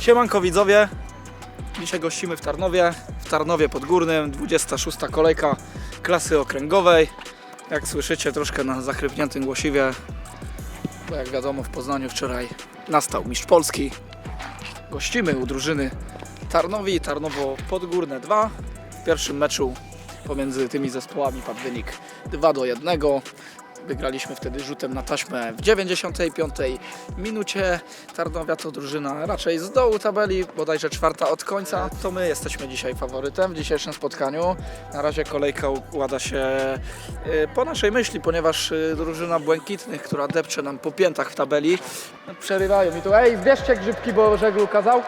Siemanko widzowie, dzisiaj gościmy w Tarnowie, w Tarnowie Podgórnym, 26. kolejka klasy okręgowej. Jak słyszycie troszkę na zachrypniętym głosiwie, bo jak wiadomo w Poznaniu wczoraj nastał mistrz Polski. Gościmy u drużyny Tarnowi, Tarnowo Podgórne 2. W pierwszym meczu pomiędzy tymi zespołami padł wynik 2 do 1. Wygraliśmy wtedy rzutem na taśmę w 95 minucie. Tarnowia to drużyna raczej z dołu tabeli, bodajże czwarta od końca. To my jesteśmy dzisiaj faworytem w dzisiejszym spotkaniu. Na razie kolejka układa się y, po naszej myśli, ponieważ y, drużyna błękitnych, która depcze nam po piętach w tabeli, przerywają mi tu. Ej, zbierzcie grzybki, bo żeglu kazał.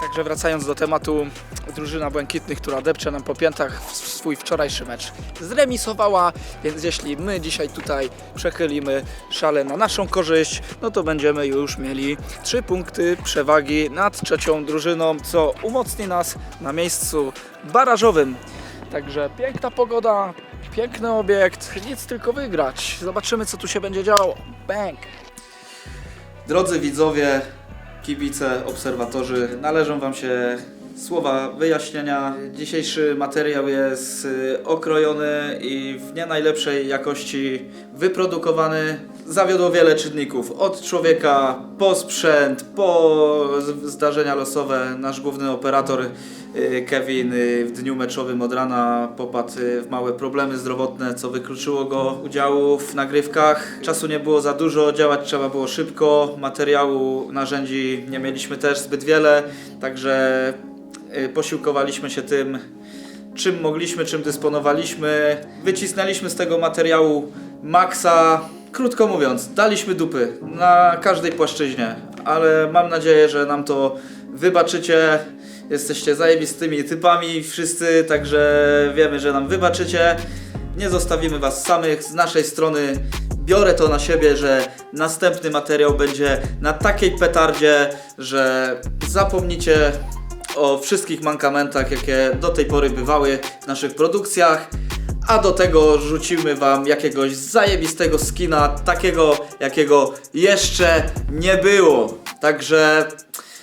Także wracając do tematu, drużyna błękitnych, która depcze nam po piętach w swój wczorajszy mecz zremisowała, więc jeśli my dzisiaj tutaj przechylimy szale na naszą korzyść, no to będziemy już mieli trzy punkty przewagi nad trzecią drużyną, co umocni nas na miejscu barażowym. Także piękna pogoda, piękny obiekt, nic tylko wygrać. Zobaczymy co tu się będzie działo. Bang! Drodzy widzowie, kibice, obserwatorzy, należą Wam się słowa wyjaśnienia. Dzisiejszy materiał jest y, okrojony i w nie najlepszej jakości wyprodukowany. Zawiodło wiele czynników. Od człowieka, po sprzęt, po zdarzenia losowe. Nasz główny operator y, Kevin y, w dniu meczowym od rana popadł w małe problemy zdrowotne, co wykluczyło go udziału w nagrywkach. Czasu nie było za dużo, działać trzeba było szybko. Materiału, narzędzi nie mieliśmy też zbyt wiele, także posiłkowaliśmy się tym, czym mogliśmy, czym dysponowaliśmy. Wycisnęliśmy z tego materiału maksa. Krótko mówiąc, daliśmy dupy na każdej płaszczyźnie, ale mam nadzieję, że nam to wybaczycie. Jesteście zajebistymi typami wszyscy, także wiemy, że nam wybaczycie. Nie zostawimy Was samych. Z naszej strony biorę to na siebie, że następny materiał będzie na takiej petardzie, że zapomnicie o wszystkich mankamentach, jakie do tej pory bywały w naszych produkcjach. A do tego rzucimy Wam jakiegoś zajebistego skina, takiego jakiego jeszcze nie było. Także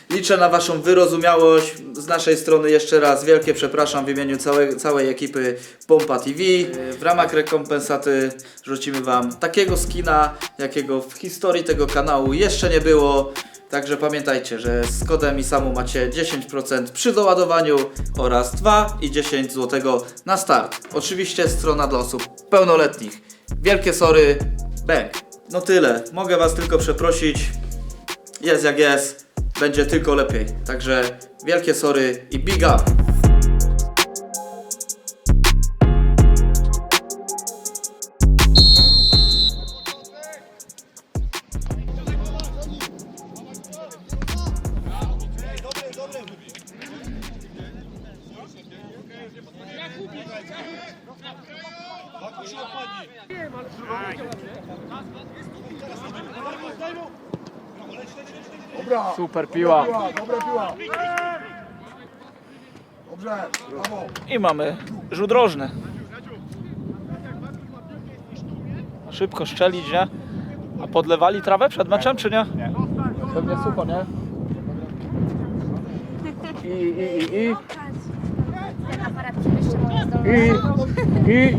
liczę na Waszą wyrozumiałość. Z naszej strony jeszcze raz wielkie przepraszam w imieniu całej, całej ekipy Pompa TV. W ramach rekompensaty rzucimy Wam takiego skina, jakiego w historii tego kanału jeszcze nie było. Także pamiętajcie, że z kodem ISAMU macie 10% przy doładowaniu oraz 2 i 10 zł na start. Oczywiście strona dla osób pełnoletnich. Wielkie sorry, bang. No tyle. Mogę Was tylko przeprosić. Jest jak jest. Będzie tylko lepiej. Także wielkie sorry i big up. Dobra, Super piła. piła, dobra piła. Dobrze, brawo. I mamy rzut rożny. Szybko szczelić, nie? A podlewali trawę przed meczem, czy nie? Nie. Pewnie sucho, nie? I, i, i, i, aparat E, e,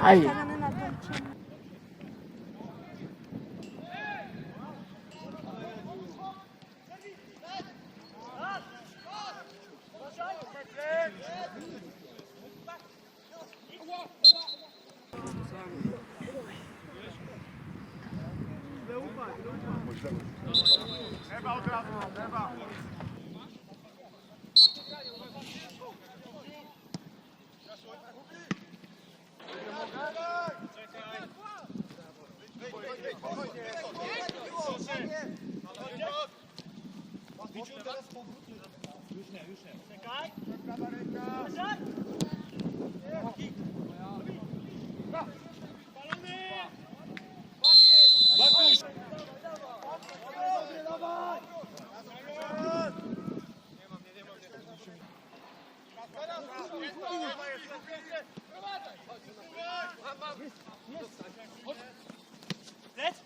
aí. Lewa, lewa. Lewa, lewa. Już nie, już nie. Czekaj. Prawa ręka. Palony! Bakusz! Dawaj, dawaj! Nie mam, nie mam. Yes, yes. Hopp. Set.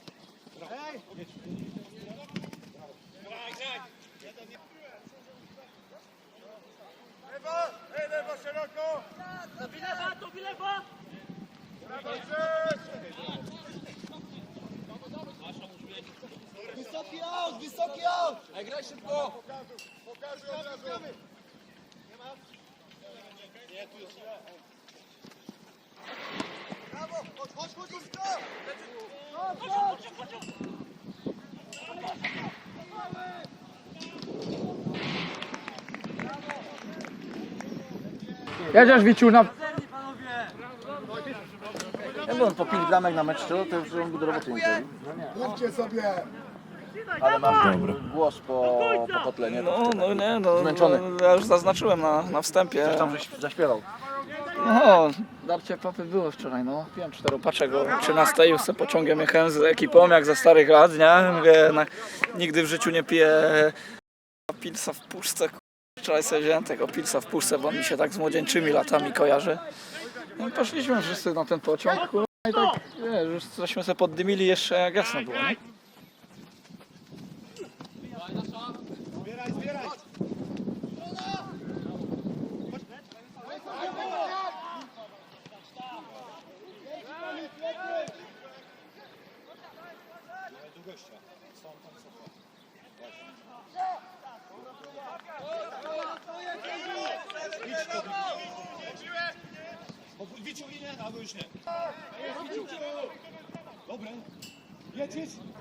Hey. Jedziesz Wiciu na... Jakby on popił bramek na mecz, to już on by do roboty nie zrobił. Mówcie sobie. Ale mam głos po, po kotlenie. No, no nie, no, Zmęczony. no, ja już zaznaczyłem na, na wstępie. Tam żeś zaśpiewał. No, darcie papy było wczoraj, no. Piłem czteropaczek o 13 już sobie pociągiem jechałem z ekipą, jak za starych lat, nie? Mówię, na, nigdy w życiu nie piję pilsa w puszce. Wczoraj sobie wziąłem tego pilsa w puszce, bo mi się tak z młodzieńczymi latami kojarzy. No i poszliśmy wszyscy na ten pociąg, kurwa, i tak, wiesz, już sobie poddymili jeszcze jak jasno było, nie?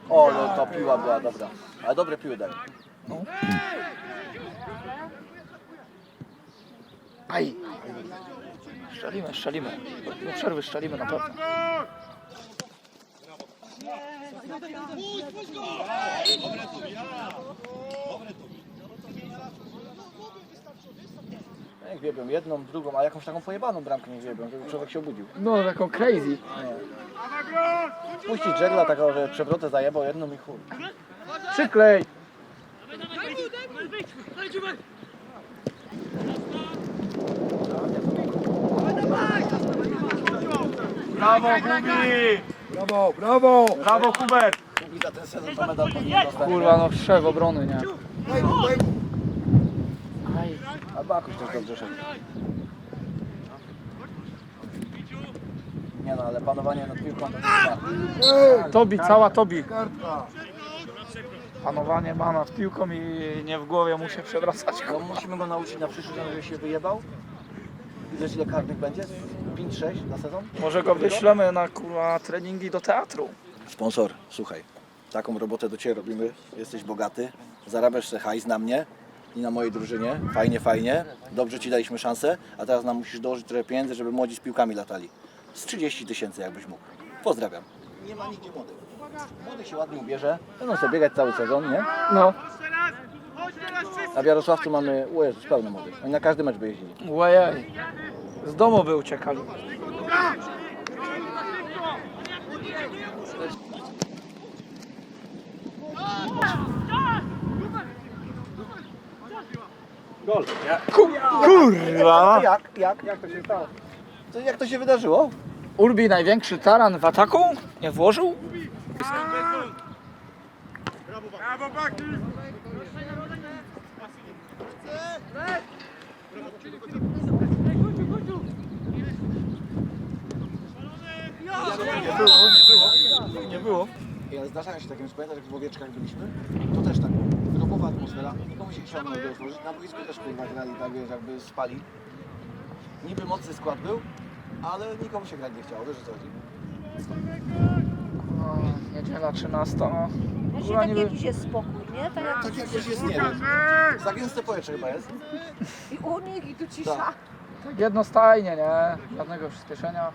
O, no to piła była dobra. Ale dobre piły dają. Aj! Szczelimy, szczelimy. Do przerwy szczelimy na pewno. Niech wiebią jedną, drugą, a jakąś taką pojebaną bramkę niech wiebią, żeby człowiek się obudził. No, taką crazy. Puścić żegla takiego, że przewrotę zajebał jedną i chuj. Przyklej! Brawo, brawo. Kubi za ten sezon to medal powinien dostać. Kurwa, no szef obrony, nie? Daj mu, daj mu. Albo jakoś też dobrze szedł. Nie no, ale panowanie nad piłką to nie Tobi, cała Tobi. kartka. Panowanie ma nad piłką i nie w głowie mu się przewracać. No, musimy go nauczyć na przyszły żeby się wyjebał. Wiesz ile karnych będzie? 5-6 na sezon? Może go wyślemy na kurwa treningi do teatru. Sponsor, słuchaj, taką robotę do Ciebie robimy, jesteś bogaty, zarabiasz se hajs na mnie i na mojej drużynie, fajnie, fajnie, dobrze Ci daliśmy szansę, a teraz nam musisz dołożyć trochę pieniędzy, żeby młodzi z piłkami latali. Z 30 tysięcy jakbyś mógł. Pozdrawiam. Nie ma nigdzie młodych. Młody się ładnie ubierze, będą sobie biegać cały sezon, nie? No. A w Jarosławcu mamy, Jezus, pełno młodych. Oni na każdy mecz by jeździli. Łajaj. Z domu by uciekali. Kurwa! Jak? Jak? Jak to się stało? To, jak to się wydarzyło? Urbi największy taran w ataku? Nie włożył? Nie było. Ja zdarzają się takie, pamiętasz jak w Łowieczkach byliśmy? To też tak, grobowa atmosfera, nikomu się chciało nie otworzyć, na boisku też kurwa grali tak, wiesz, jakby spali. Niby mocny skład był, ale nikomu się grać nie chciało, wiesz o co chodzi? No, niedziela 13. Właśnie Kurwa, tak niby- jakiś jest spokój, nie? Tak jak Tak jakoś jest, nie wiem, za gęste powietrze chyba jest. i u nich, i tu cisza. Tak. Tak jednostajnie, nie? Żadnego przyspieszenia.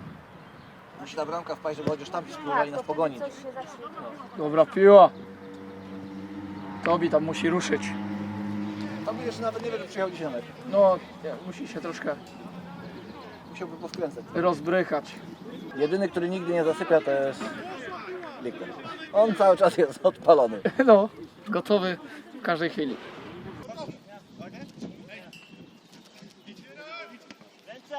Musi ta bramka wpaść, żeby chociaż tam spróbowali nas Tak, to pogonić. coś się zacznie. Dobra piła. Tobi tam musi ruszyć. Tam jeszcze nawet nie wiem, czy przyjechał 10. No, musi się troszkę Musiałby powkręcać. rozbrychać. Jedyny, który nigdy nie zasypia, to jest Wiktor. On cały czas jest odpalony. No, gotowy w każdej chwili. Ręce!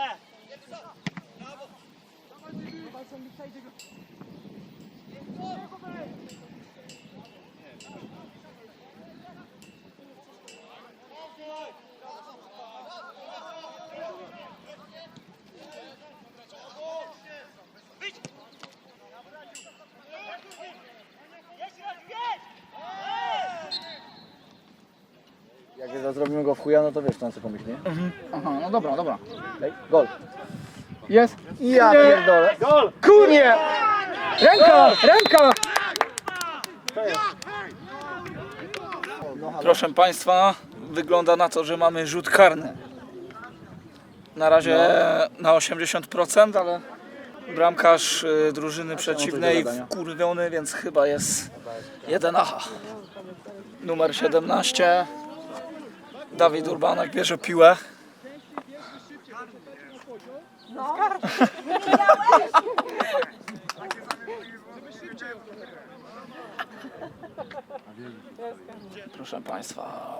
Zrobimy go w chuja, no to wiesz, co on sobie pomyśli, nie? Aha, no dobra, dobra. Ej, gol. Jest. Ja pierdolę. Kurnie! Ręka! Ręka! Proszę Państwa, wygląda na to, że mamy rzut karny. Na razie na 80%, ale bramkarz y, drużyny przeciwnej gadania. wkurwiony, więc chyba jest jeden aha. Numer 17. Dawid Urbanek bierze piłę. Proszę Państwa.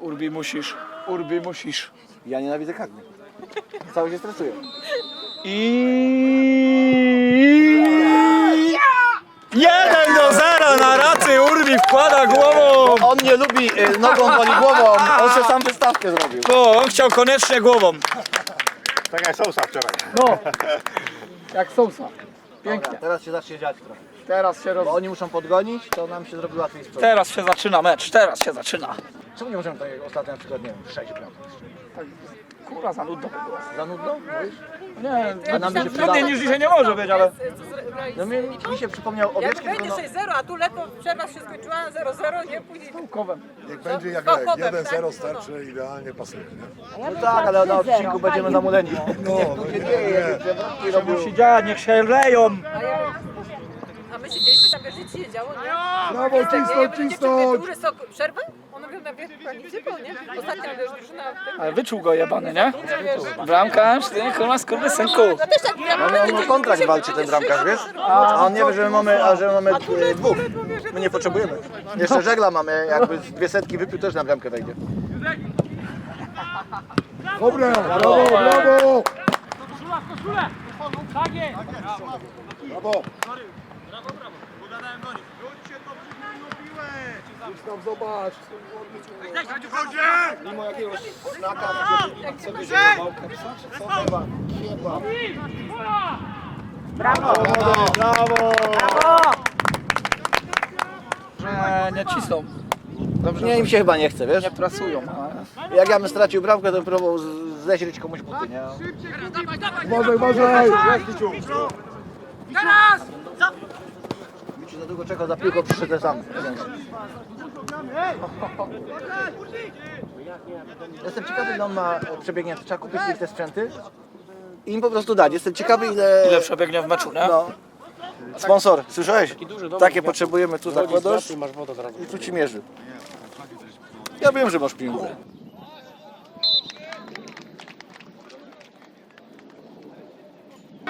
Urbi musisz, Urbi musisz. Ja nienawidzę karny. Cały się stresuję. I 1 do 0 na raty Urbi wkłada głową. Lubi y, nogą wali głową, on sobie sam wystawkę zrobił. O, on chciał koniecznie głową. Tak jak Sousa wczoraj. No, jak Sousa. Pięknie. Teraz się zacznie dziać trochę. Teraz się roz... Bo oni muszą podgonić, to nam się zrobi łatwiej sprzątać. Teraz się zaczyna mecz, teraz się zaczyna. Czemu nie możemy tak jak ostatnio na przykład, nie wiem, 6 bram? Kurwa, za nudno by było. Za nudno? Mówisz? Nie, A nam by się trudniej niż dzisiaj nie może być, ale... No mi, mi się przypomniał Jak owieczki, będzie tylko no, 6-0, a tu lekko przerwa się skończyła 0-0, nie? Później Kowem. Niech będzie jak No, lek. potem, 1-0 tak? starczy, idealnie pasuje. Nie? no tak, ale na odcinku będziemy zamuleni. No, no nie, nie. Przewrotki robią. Musi dziać, niech się leją. A, ja, a my siedzieliśmy tam, wiesz, nic się nie działo, nie? Brawo, Ja mówię, cisnąć, dziewczyny, cisnąć! duży sok, przerwę? Ona mówią, na wiek, nic nie było, nie? Ostatnio, wiesz, drużyna w Ale wyczuł go jebany, nie? Bramkarz, ty kurwa skurwysynku. no też tak, ja On, on o kontrakt walczy ten bramkarz, wiesz? A on nie wie, że my mamy, a że my mamy e, dwóch. My nie potrzebujemy. Jeszcze żegla mamy, jakby z dwie setki wypił, też na bramkę wejdzie. Dobre, brawo, brawo! Brawo! Idź tam zobacz. Mimo jakiegoś snaka, Że nie cisną, Nie, im się chyba nie chce, wiesz? nie prasują. ale- Jak ja bym stracił bramkę, to próbował z- zeźlić komuś buty, nie? Uważaj, uważaj! Ci za długo czekał za piłką, przyszedł sam. Jestem ciekawy, ile on ma e, przebiegnięć. Trzeba kupić ich te sprzęty i im po prostu dać. Jestem ciekawy, ile... Ile przebiegnie w meczu, nie? No. Sponsor, słyszałeś? Takie potrzebujemy, tu zakładasz i tu ci mierzy. Ja wiem, że masz pieniądze.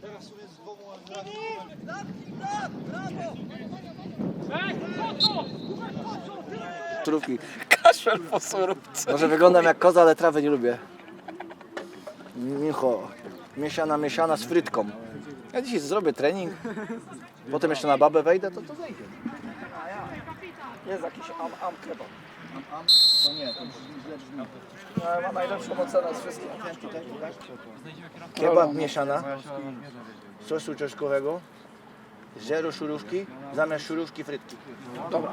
Teraz z Surówki. Kaszel po surówce. Może wyglądam jak koza, ale trawy nie lubię. Micho. Miesiana, miesiana z frytką. Ja dzisiaj zrobię trening. Potem jeszcze na babę wejdę, to to wejdzie. Jest jakiś am, am kebab. To nie, to źle brzmi. Ma najlepszą ocenę z wszystkich. Kebab mieszana. Sosu czeszkowego. Zero szurówki, zamiast szurówki frytki. Dobra.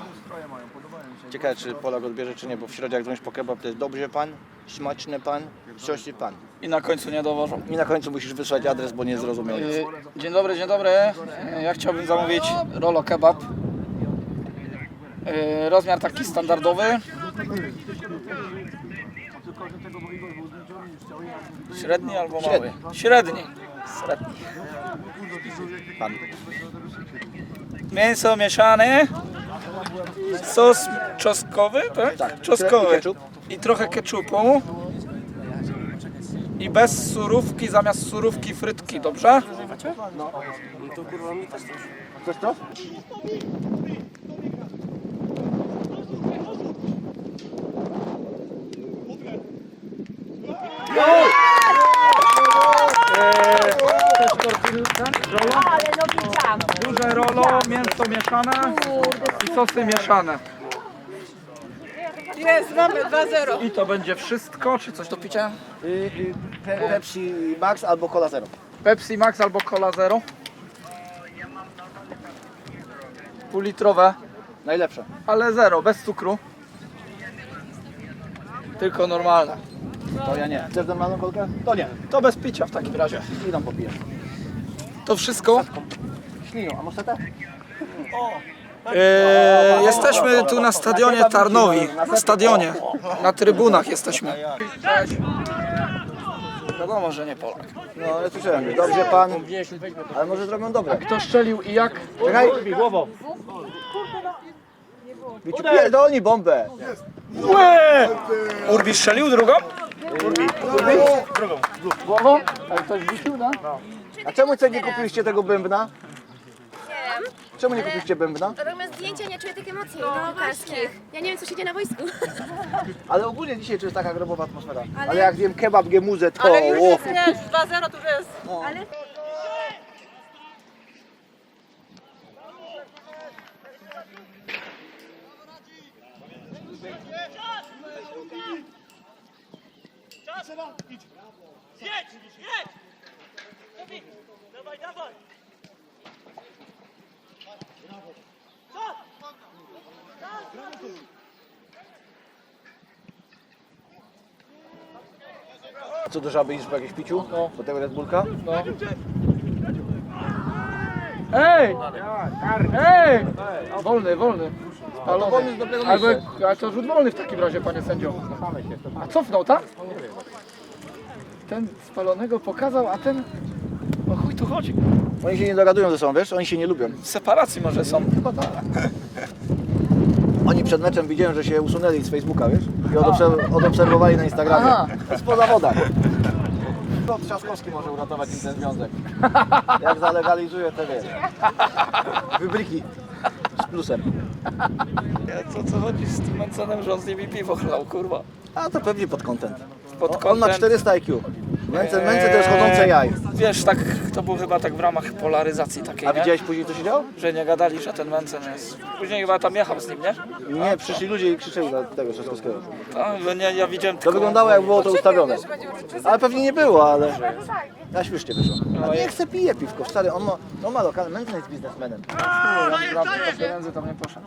Ciekawe czy Polak odbierze czy nie, bo w środzie jak dzwonisz po kebab to jest dobrze pan, smaczny pan, sosy pan. I na końcu nie dowożą. I na końcu musisz wysłać adres, bo nie zrozumiał. Y, Dzień dobry, dzień dobry. Ja chciałbym zamówić rolo kebab. Y, Rozmiar taki standardowy. Średni albo mały? Średni. Średni. Pan. Mięso mieszane. Sos czosnkowy, tak? Tak. Czosnkowy. I trochę keczupu. I bez surówki, zamiast surówki frytki, dobrze? Chcesz to? Eee, też tortilla, rolo? Ale no widziałam. Duże rolo, mięso mieszane i sosy mieszane. Jest, mamy 2-0. I to będzie wszystko, czy coś do picia? Y, y, Pe- Pepsi Max albo Cola Zero. Pepsi Max albo Cola Zero. Półlitrowe, Najlepsze. ale zero, bez cukru. Tylko normalne. To ja nie. Chcesz normalną kolkę? To nie. To bez picia w takim razie. Śliną popijesz. To wszystko. Śliną, a może te? Eee, jesteśmy tu na stadionie Tarnowi. Na stadionie. Na trybunach jesteśmy. Cześć. Wiadomo, że nie Polak. No, ja słyszałem. Dobrze pan. Ale może zrobią dobre. Kto strzelił i jak? Czekaj. głową. Wiciu, pierdolnij bombę. Urbi strzelił drugą? Głową? Ale ktoś wisił, no? A czemu co nie kupiliście tego bębna? Czemu nie kupiliście bębna? Robimy zdjęcia, nie czuję tych emocji no, piłkarskich. Ja nie wiem, co się dzieje na boisku. Ale ogólnie dzisiaj to jest taka grobowa atmosfera. Ale jak zjem kebab, gemuzę, to... Ale już jest, nie, 2-0 to już jest. Co do żaby idziesz po jakieś piciu? No. Do tego Red Bullka? No. Ej! Ej! Wolny, wolny. Spalony. wolny z dobrego Albo, miejsca. ale to rzut wolny w takim razie, panie sędzio. A cofnął, tak? Ten spalonego pokazał, a ten... O chuj tu chodzi. Oni się nie dogadują ze sobą, wiesz? Oni się nie lubią. W separacji może są. Chyba tak. Oni przed meczem widziałem, że się usunęli z Facebooka, wiesz? I odobserw- odobserwowali na Instagramie. Aha. To jest po zawodach. To Trzaskowski może uratować im ten związek. Jak zalegalizuje te wiesz. Wybryki z plusem. Co, co chodzi z tym Mencenem, że on z nimi piwo chlał, kurwa. A to pewnie pod content. Pod On ma kątem- 400 IQ. Męce, męce to jest chodzące jaj. Wiesz, tak, to było chyba tak w ramach polaryzacji takiej, A nie? widziałeś później co się działo? Że nie gadali, że ten Mencen jest. Później chyba tam jechał z nim, nie? Nie, przyszli ludzie i krzyczeli na tego Trzaskowskiego. To, że nie, ja widziałem To tylko... wyglądało jak było to ustawione. Ale pewnie nie było, ale na świeżcie wyszło. A nie chce pije piwko, stary, on ma, on ma lokal, mężczyzna jest biznesmenem. Ja dla pieniędzy tam nie poszedł.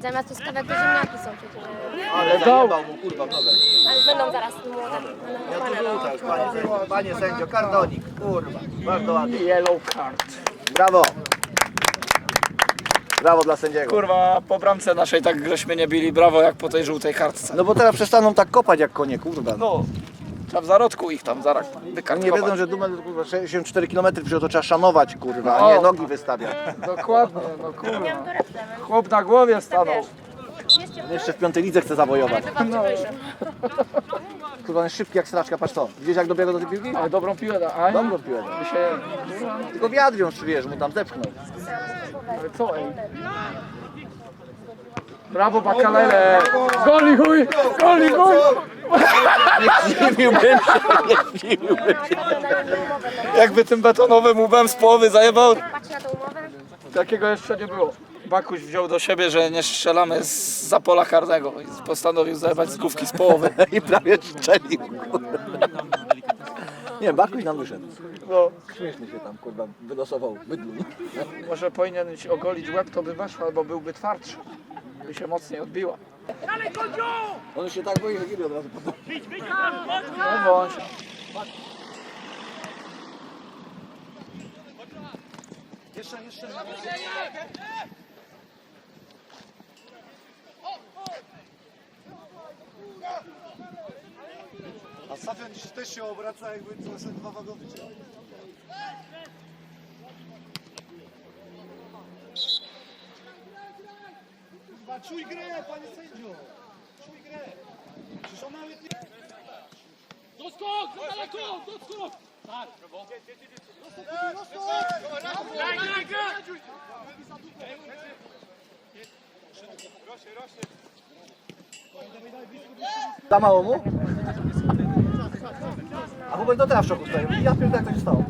Zamiast truskawek to ziemniaki są przecież. Ale zajebał mu kurwa nogę. Ale będą zaraz młode. Będą Ja rzucał, panie sędzio, panie sędzio, kardonik, kurwa, bardzo ładnie. Yellow card. Brawo. Brawo dla sędziego. Kurwa, po bramce naszej tak żeśmy nie bili brawo jak po tej żółtej kartce. No bo teraz przestaną tak kopać jak konie, kurwa. No, tam w zarodku ich tam zaraz nie wiedzą, że Dumel kurwa 64 km przyjął, to trzeba szanować, kurwa, a nie O. nogi wystawiać. Dokładnie, no kurwa. Miałam. Chłop na głowie stanął. Jeszcze w piątej lidze chce zawojować. No, Kurwa, on jest szybki jak straczka, patrz to. Widzisz jak dobiega do tej piłki? ale dobrą piłę da. A, Dobrą piłę. by się... Tylko wiatr ją wiesz, mu tam zepchnął. Ale co ej? Brawo Bakalele! Goli chuj! Goli chuj! Zdziwiłbym się, nie zdziwiłbym się. No. Jakby tym betonowym łbem z połowy zajebał. Patrz na tą umowę. Takiego jeszcze nie było. Bakuś wziął do siebie, że nie strzelamy z za pola karnego i postanowił zajebać z główki z połowy. I prawie strzelił. Nie, Barkuś nam wyszedł. No. Śmieszny się tam, kurwa, wylosował bydlu. Może powinien ci ogolić łeb, to by weszło, albo byłby twardszy. By się mocniej odbiła. On się tak boi, że kiedy od razu potem. No bądź. A Safian dziś też się obraca, jakby są dwa wagony. Kurwa, czuj grę, panie sędzio! Czuj grę! Przecież on nawet nie... Doskok! Za daleko! Doskok! Za mało mu? A w ogóle to teraz w szoku stoję. Ja pierdolę jak to się stało.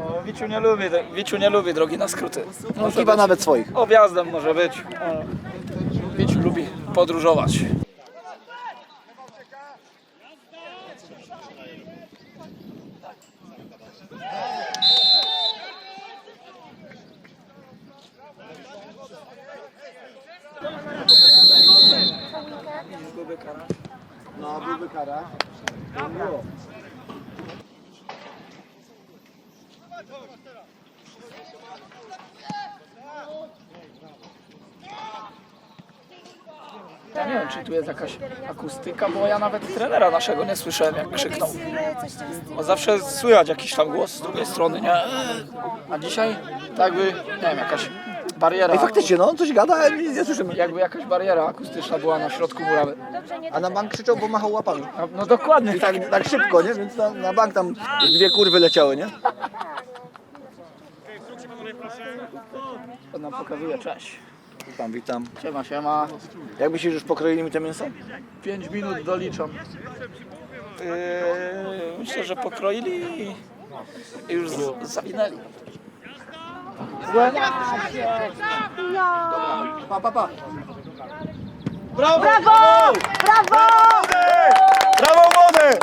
O, Wiciu nie lubi, Wiciu nie lubi drogi na skróty. No chyba nawet swoich. Objazdem może być. O. Wiciu lubi podróżować. No, byłby kara. Ja nie wiem, czy tu jest jakaś akustyka, bo ja nawet trenera naszego nie słyszałem, jak krzyknął. Bo zawsze słychać jakiś tam głos z drugiej strony, nie? A dzisiaj tak by, nie wiem, jakaś bariera. I faktycznie, no, coś gada, ale nic nie słyszymy. Jakby jakaś bariera akustyczna była na środku murawy. A na bank krzyczał, bo machał łapami. No, no dokładnie I tak. tak, tak szybko, nie? Więc na, na bank tam dwie kurwy leciały, nie? To nam pokazuje, cześć. Witam, witam. Siema, siema. Jak myślisz, już pokroili mi to mięso? 5 minut doliczam. Yy, myślę, że pokroili i- już z- zawinęli. Pa, pa, pa. Brawo! Brawo! Brawo młody!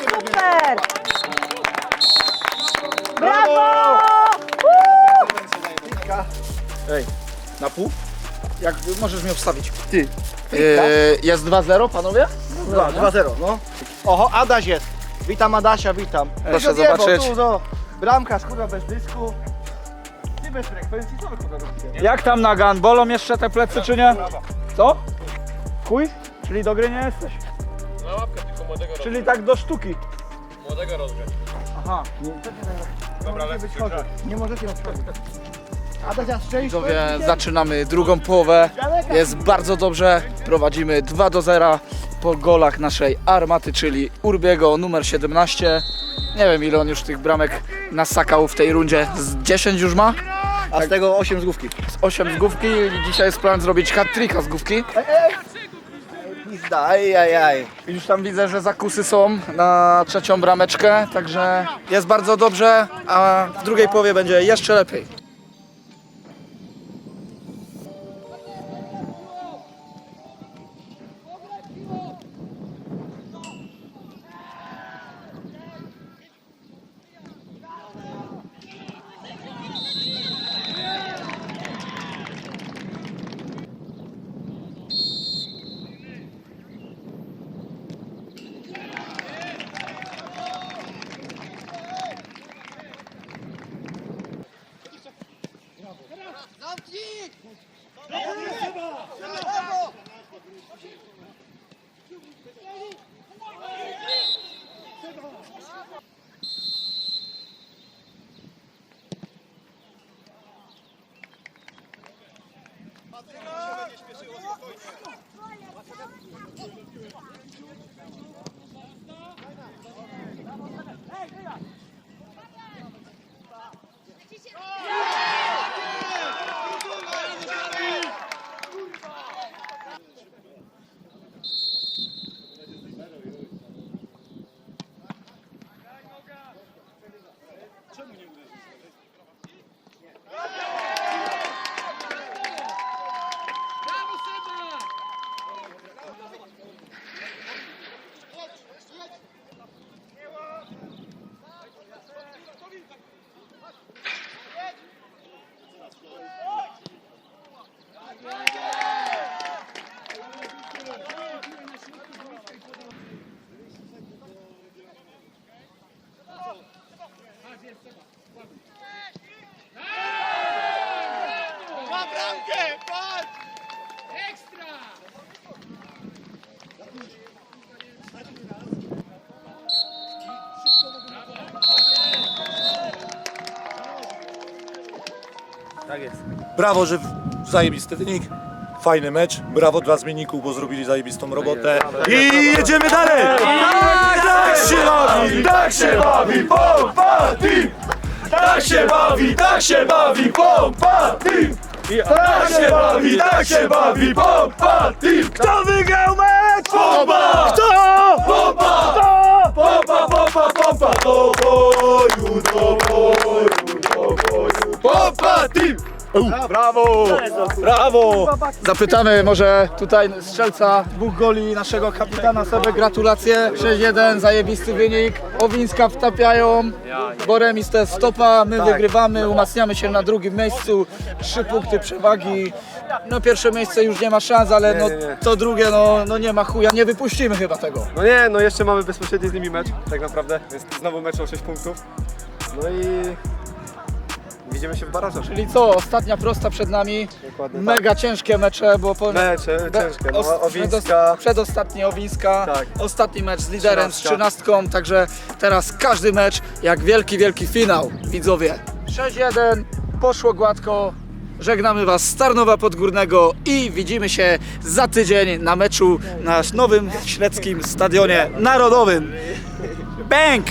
Super! Brawo! Ej, na pół? Jak możesz mnie obstawić? Ty. Yy, jest 2-0, panowie? 2, 2-0, no. Oho, Adaś jest. Witam Adasia, witam. Proszę zjebał, zobaczyć. Tu, no. Bramkarz, kurwa, bez dysku. Ty bez frekwencji, co wy kurwa robicie? Jak tam Nagan? Bolą jeszcze te plecy czy nie? Co? Chuj? Czyli do gry nie jesteś? Na łapkę tylko młodego Czyli tak do sztuki. Młodego rozgrzeć. Aha. Dobra, lecę się grzać. Nie możecie nas wchodzić. Widzowie, zaczynamy drugą połowę. Jest bardzo dobrze. Prowadzimy 2 do 0 po golach naszej armaty, czyli Urbiego numer 17. Nie wiem ile on już tych bramek nasakał w tej rundzie. Z 10 już ma? A z tego 8 z główki. Z 8 z główki i dzisiaj jest plan zrobić hat-tricka z główki. Pizda, aj, aj, aj. Już tam widzę, że zakusy są na trzecią brameczkę, także jest bardzo dobrze, a w drugiej połowie będzie jeszcze lepiej. Brawo, że zajebisty wynik. Fajny mecz, brawo dla zmienników, bo zrobili zajebistą robotę. I jedziemy dalej! Tak się bawi, tak się bawi, pompa team! Tak się bawi, tak się bawi, pompa team! Tak się bawi, tak się bawi, pompa team! Kto wygrał mecz? Pompa! Kto? Pompa! Kto? Pompa, pompa, pompa! Do boju, do boju, do boju, pompa team! Brawo! Brawo! Zapytamy może tutaj strzelca dwóch goli naszego kapitana sobie gratulacje. 6-1, zajebisty wynik. Owińska wtapiają, bo remis to jest stopa, my wygrywamy, umacniamy się na drugim miejscu. Trzy punkty przewagi. No pierwsze miejsce już nie ma szans, ale no, to drugie no, no nie ma chuja, nie wypuścimy chyba tego. No nie, no jeszcze mamy bezpośredni z nimi mecz, tak naprawdę. Jest znowu mecz o 6 punktów. No i widzimy się w barażach. Czyli co, ostatnia prosta przed nami. Dokładnie Mega ciężkie mecze, bo po... Mecze Be- ciężkie, no os- Owińska. przedos- Przedostatni Owińska, Tak. ostatni mecz z liderem, z Trzynastka. trzynastką, także teraz każdy mecz jak wielki, wielki finał, widzowie. 6-1, poszło gładko, żegnamy Was z Tarnowa Podgórnego i widzimy się za tydzień na meczu na nowym śledzkim stadionie narodowym. Bęk!